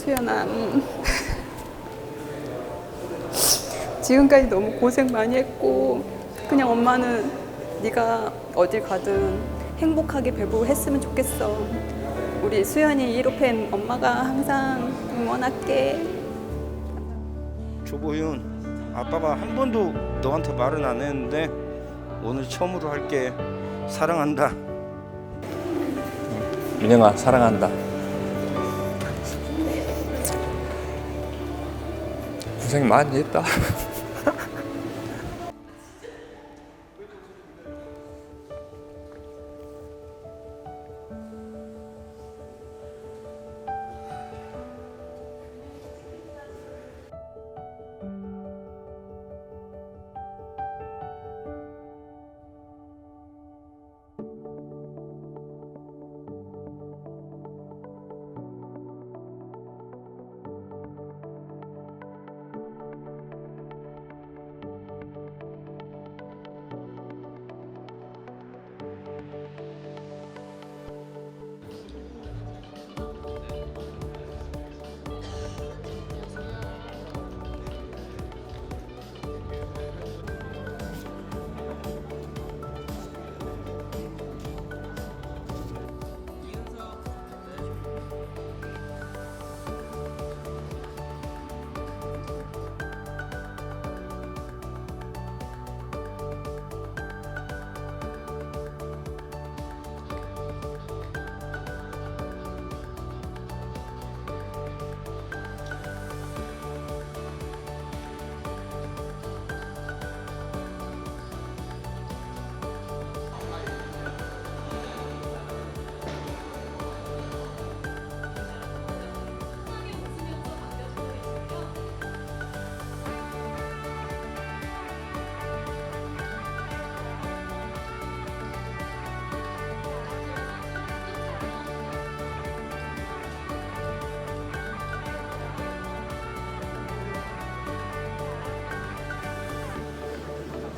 수연아, 음. 지금까지 너무 고생 많이 했고 그냥 엄마는 네가 어딜 가든 행복하게 배부했으면 좋겠어. 우리 수연이 1호 팬 엄마가 항상 응원할게. 조보윤 아빠가 한 번도 너한테 말은 안 했는데 오늘 처음으로 할게 사랑한다 민영아 사랑한다. 고생 많이 했다.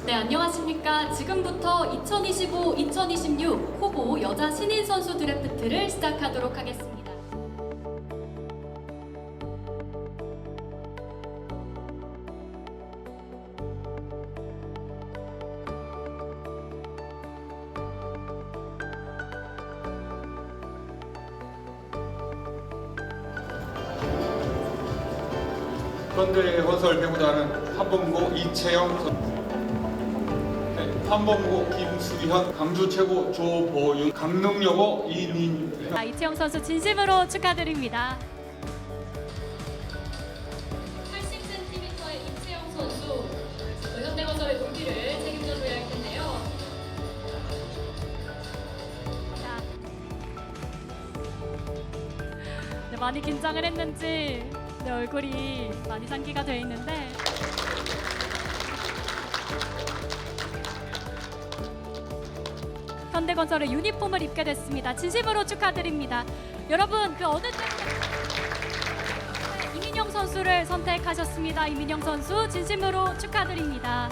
네, 안녕하십니까. 지금부터 2025-2026 후보 여자 신인 선수 드래프트를 시작하도록 하겠습니다. 현대 건설 배구단은 한범고 이채영 선 네, 한범고 김수현 강주 최고 조보윤 강릉여고 이민 자, 이채영 선수 진심으로 축하드립니다. 80cm의 이채영 선수 현대건설의 물기를 책임져줘야 할 텐데요. 자. 네, 많이 긴장을 했는지 내 얼굴이 많이 상기가 돼 있는데 현대건설의 유니폼을 입게 됐습니다. 진심으로 축하드립니다. 여러분 그 어느 때보다 이민영 선수를 선택하셨습니다. 이민영 선수 진심으로 축하드립니다.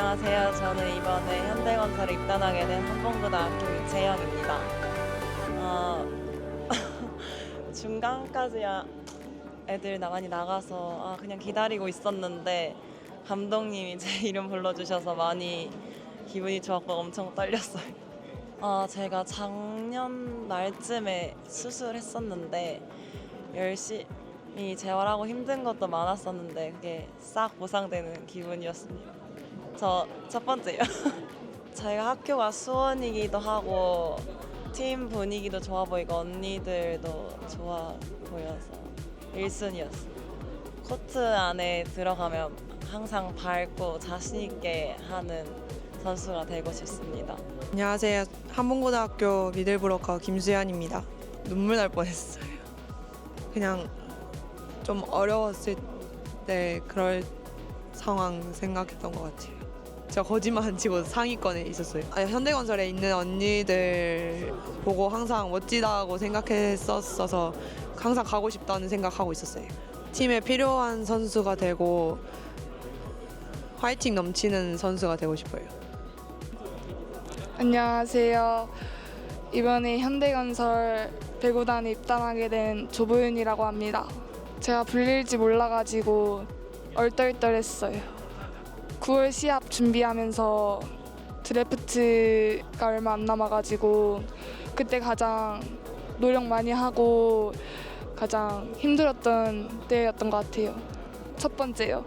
안녕하세요. 저는 이번에 현대건설에 입단하게 된 한봉고등학교 이채영입니다. 어, 중간까지 야- 애들 나 많이 나가서 아, 그냥 기다리고 있었는데 감독님이 제 이름 불러주셔서 많이 기분이 좋았고 엄청 떨렸어요. 어, 제가 작년 말쯤에 수술했었는데 열심히 재활하고 힘든 것도 많았었는데 그게 싹 보상되는 기분이었습니다. 저 첫 번째요. 저희가 학교가 수원이기도 하고 팀 분위기도 좋아 보이고 언니들도 좋아 보여서 1순위였어요. 코트 안에 들어가면 항상 밝고 자신 있게 하는 선수가 되고 싶습니다. 안녕하세요. 한문고등학교 미들브로커 김수현입니다. 눈물 날 뻔했어요. 그냥 좀 어려웠을 때 그럴 상황 생각했던 것 같아요. 제가 거짓말 안 치고 상위권에 있었어요. 아니, 현대건설에 있는 언니들 보고 항상 멋지다고 생각했었어서 항상 가고 싶다는 생각하고 있었어요. 팀에 필요한 선수가 되고 화이팅 넘치는 선수가 되고 싶어요. 안녕하세요. 이번에 현대건설 배구단에 입단하게 된 조보윤이라고 합니다. 제가 불릴지 몰라가지고 얼떨떨했어요. 9월 시합 준비하면서 드래프트가 얼마 안 남아가지고 그때 가장 노력 많이 하고 가장 힘들었던 때였던 것 같아요. 첫 번째요.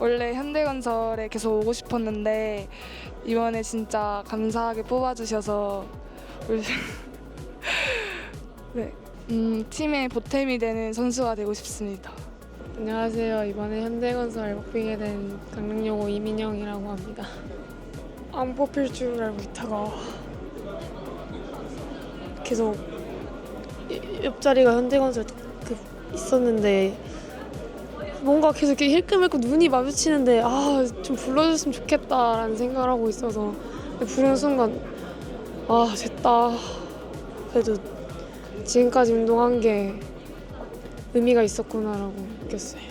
원래 현대건설에 계속 오고 싶었는데 이번에 진짜 감사하게 뽑아주셔서 네, 음, 팀의 보탬이 되는 선수가 되고 싶습니다. 안녕하세요. 이번에 현대건설 뽑히게 된 강릉여고 이민영이라고 합니다. 안 뽑힐 줄 알고 있다가 계속 이- 옆자리가 현대건설 그 있었는데 뭔가 계속 이렇게 힐끔힐끔 눈이 마주치는데 아 좀 불러줬으면 좋겠다라는 생각을 하고 있어서 부르는 순간 아 됐다 그래도 지금까지 운동한 게 의미가 있었구나라고 느꼈어요.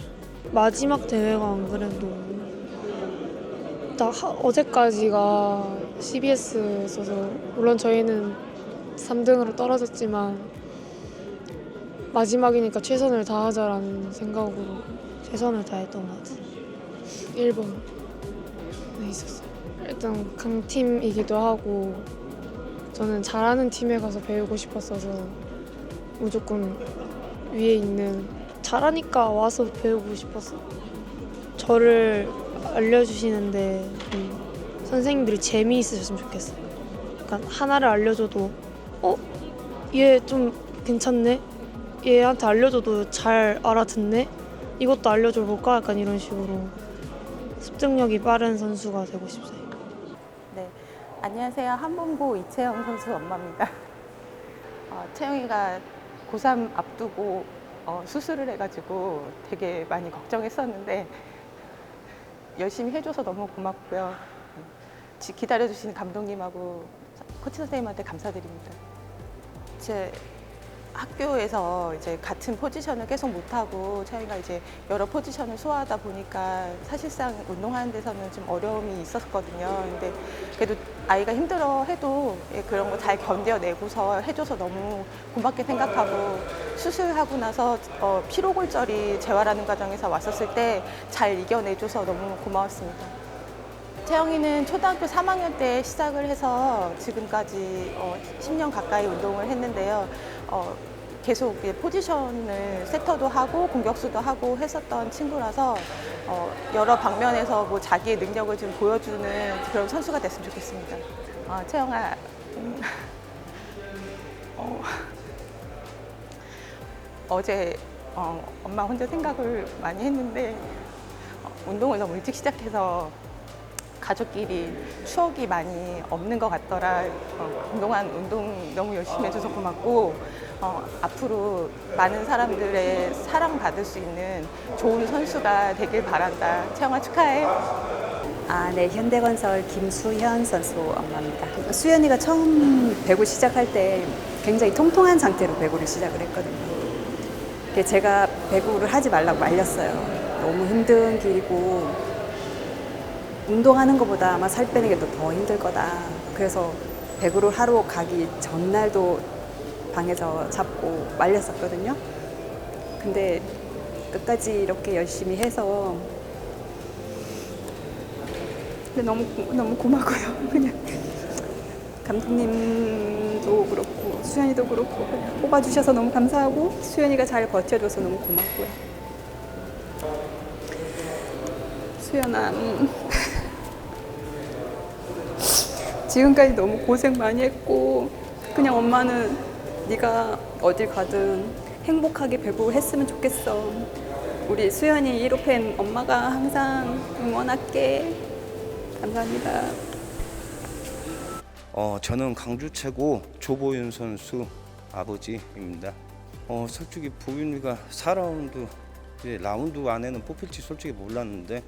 마지막 대회가 안 그래도 딱 하- 어제까지가 CBS였어서 물론 저희는 3등으로 떨어졌지만 마지막이니까 최선을 다하자라는 생각으로 최선을 다했던 것 같아요. 1번 네, 있었어요. 일단 강팀이기도 하고 저는 잘하는 팀에 가서 배우고 싶었어서 무조건 위에 있는 잘하니까 와서 배우고 싶었어. 저를 알려주시는데 좀 선생님들이 재미있으셨으면 좋겠어요. 약간 하나를 알려줘도 어? 얘 좀 괜찮네? 얘한테 알려줘도 잘 알아듣네? 이것도 알려줘 볼까? 약간 이런 식으로 습득력이 빠른 선수가 되고 싶어요. 네, 안녕하세요. 한본고 이채영 선수 엄마입니다. 어, 채영이가 고3 앞두고 어, 수술을 해가지고 되게 많이 걱정했었는데 열심히 해줘서 너무 고맙고요. 지- 기다려주신 감독님하고 코치 선생님한테 감사드립니다. 제 학교에서 이제 같은 포지션을 계속 못하고 채영이가 이제 여러 포지션을 소화하다 보니까 사실상 운동하는 데서는 좀 어려움이 있었거든요. 근데 그래도 아이가 힘들어 해도 예, 그런 거 잘 견뎌내고서 해줘서 너무 고맙게 생각하고 수술하고 나서 어, 피로골절이 재활하는 과정에서 왔었을 때 잘 이겨내줘서 너무 고마웠습니다. 채영이는 초등학교 3학년 때 시작을 해서 지금까지 어, 10년 가까이 운동을 했는데요. 어, 계속 포지션을 세터도 하고 공격수도 하고 했었던 친구라서 어, 여러 방면에서 뭐 자기의 능력을 좀 보여주는 그런 선수가 됐으면 좋겠습니다. 어, 채영아, 음, 어, 어제 어, 엄마 혼자 생각을 많이 했는데 어, 운동을 너무 일찍 시작해서 가족끼리 추억이 많이 없는 것 같더라. 어, 그동안 운동 너무 열심히 해줘서 고맙고 어, 앞으로 많은 사람들의 사랑받을 수 있는 좋은 선수가 되길 바란다. 채영아 축하해. 아, 네. 현대건설 김수현 선수 엄마입니다. 수현이가 처음 배구 시작할 때 굉장히 통통한 상태로 배구를 시작을 했거든요. 제가 배구를 하지 말라고 말렸어요. 너무 힘든 길이고 운동하는 것보다 아마 살 빼는 게 더 힘들 거다. 그래서 배구를 하러 가기 전날도 방에서 잡고 말렸었거든요. 근데 끝까지 이렇게 열심히 해서 근데 너무 고- 너무 고마고요. 그냥 감독님도 그렇고 수현이도 그렇고 뽑아주셔서 너무 감사하고 수현이가 잘 버텨줘서 너무 고맙고요. 수현아, 음. 지금까지 너무 고생 많이 했고 그냥 엄마는 네가 어딜 가든 행복하게 배구했으면 좋겠어. 우리 수연이 1호 팬 엄마가 항상 응원할게. 감사합니다. 어, 저는 강주 최고 조보윤 선수 아버지입니다. 어, 솔직히 보윤이가 4라운드 이제 라운드 안에는 뽑힐지 솔직히 몰랐는데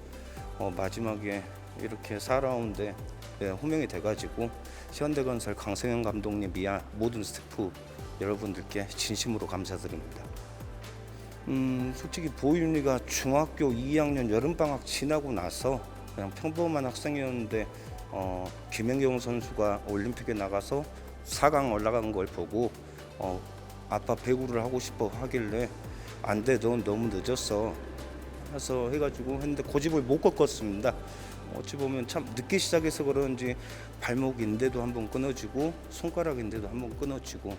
어, 마지막에 이렇게 4라운드에 예, 호명이 돼가지고 현대건설 강승현 감독님 이하 모든 스태프 여러분들께 진심으로 감사드립니다. 음, 솔직히 보윤이가 중학교 2학년 여름방학 지나고 나서 그냥 평범한 학생이었는데 어, 김연경 선수가 올림픽에 나가서 4강 올라간 걸 보고 어, 아빠 배구를 하고 싶어 하길래 안 돼, 넌 너무 늦었어. 해서 해가지고 했는데 고집을 못 꺾었습니다. 어찌 보면 참 늦게 시작해서 그런지 발목 인대도 한번 끊어지고 손가락 인대도 한번 끊어지고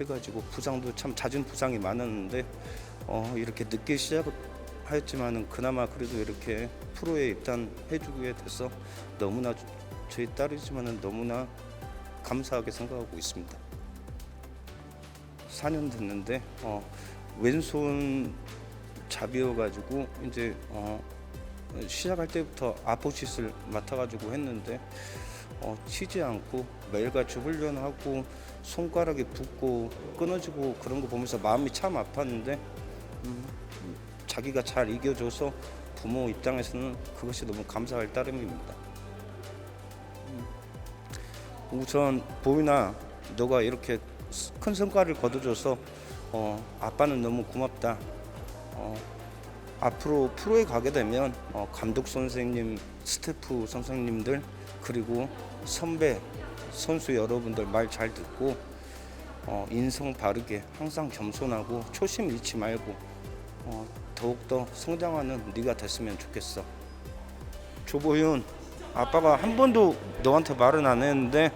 해가지고 부상도 참 잦은 부상이 많았는데 어, 이렇게 늦게 시작하였지만은 그나마 그래도 이렇게 프로에 입단해주게 돼서 너무나 저희 딸이지만은 너무나 감사하게 생각하고 있습니다. 4년 됐는데 어, 왼손 잡이어가지고 이제 어, 시작할 때부터 아포시스를 맡아가지고 했는데 어, 치지 않고 매일같이 훈련하고 손가락이 붓고 끊어지고 그런 거 보면서 마음이 참 아팠는데 음, 자기가 잘 이겨줘서 부모 입장에서는 그것이 너무 감사할 따름입니다. 음, 우선 보이나 너가 이렇게 큰 성과를 거둬줘서 어, 아빠는 너무 고맙다. 어, 앞으로 프로에 가게 되면 어, 감독 선생님, 스태프 선생님들 그리고 선배 선수 여러분들 말 잘 듣고 어, 인성 바르게 항상 겸손하고 초심 잃지 말고 어, 더욱더 성장하는 네가 됐으면 좋겠어. 조보윤 아빠가 한 번도 너한테 말은 안 했는데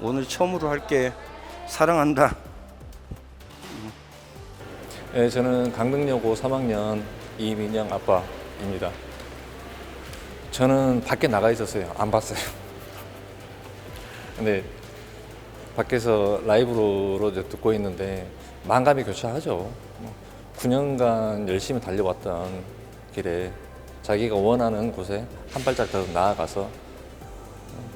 오늘 처음으로 할게 사랑한다. 예, 저는 강릉여고 3학년 이민영 아빠입니다. 저는 밖에 나가 있었어요. 안 봤어요. 근데 밖에서 라이브로 듣고 있는데 만감이 교차하죠. 9년간 열심히 달려왔던 길에 자기가 원하는 곳에 한 발짝 더 나아가서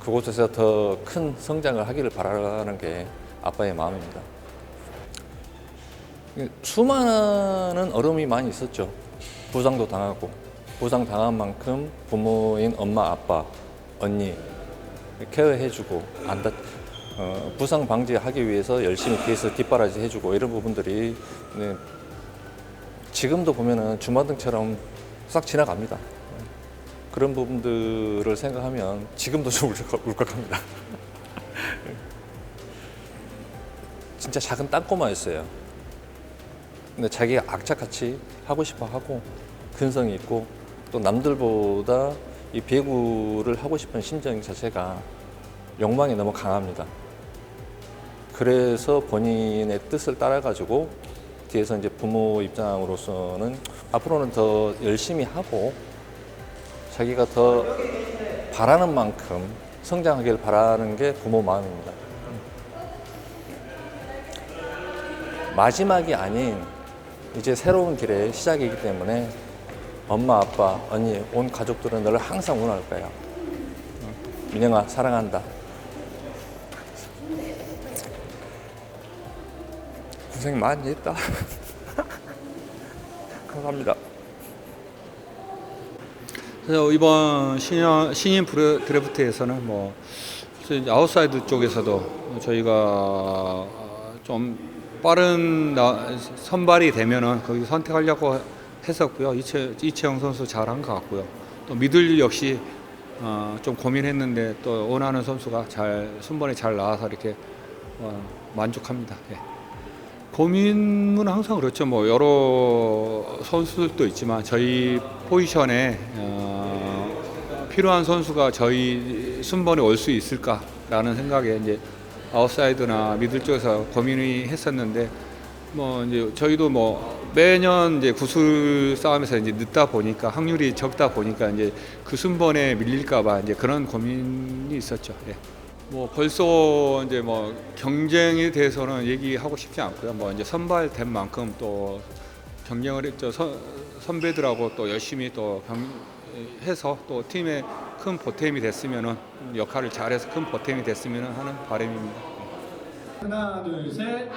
그곳에서 더 큰 성장을 하기를 바라는 게 아빠의 마음입니다. 수많은 어려움이 많이 있었죠. 부상도 당하고 부상 당한 만큼 부모인 엄마, 아빠, 언니 케어해주고 안 다, 어, 부상 방지하기 위해서 열심히 뒤에서 뒷바라지 해주고 이런 부분들이 네, 지금도 보면은 주마등처럼 싹 지나갑니다. 그런 부분들을 생각하면 지금도 좀 울컥, 울컥합니다. 진짜 작은 땅꼬마였어요. 근데 자기가 악착같이 하고 싶어 하고 근성이 있고 또 남들보다 이 배구를 하고 싶은 심정 자체가 욕망이 너무 강합니다. 그래서 본인의 뜻을 따라가지고 뒤에서 이제 부모 입장으로서는 앞으로는 더 열심히 하고 자기가 더 바라는 만큼 성장하길 바라는 게 부모 마음입니다. 마지막이 아닌 이제 새로운 길의 시작이기 때문에 엄마, 아빠, 언니, 온 가족들은 너를 항상 응원할 거야. 민영아, 사랑한다. 고생 많이 했다. 감사합니다. 이번 신인, 신인 드래프트에서는 뭐 아웃사이드 쪽에서도 저희가 좀 빠른 나- 선발이 되면은 거기 선택하려고 했었고요. 이채, 이채영 선수 잘한 것 같고요. 또 미들 역시 어, 좀 고민했는데 또 원하는 선수가 잘 순번에 잘 나와서 이렇게 어, 만족합니다. 예. 고민은 항상 그렇죠. 뭐 여러 선수들도 있지만 저희 포지션에 어, 필요한 선수가 저희 순번에 올 수 있을까라는 생각에 이제 아웃사이드나 미들 쪽에서 고민이 했었는데 뭐 이제 저희도 뭐 매년 이제 구술 싸움에서 이제 늦다 보니까 확률이 적다 보니까 이제 그 순번에 밀릴까봐 이제 그런 고민이 있었죠. 예. 뭐 벌써 이제 뭐 경쟁에 대해서는 얘기하고 싶지 않고요. 뭐 이제 선발된 만큼 또 경쟁을 했죠. 선, 선배들하고 또 열심히 또 경, 해서 또 팀에 큰 보탬이 됐으면은 역할을 잘해서 큰 보탬이 됐으면 하는 바람입니다. 하나, 둘, 셋.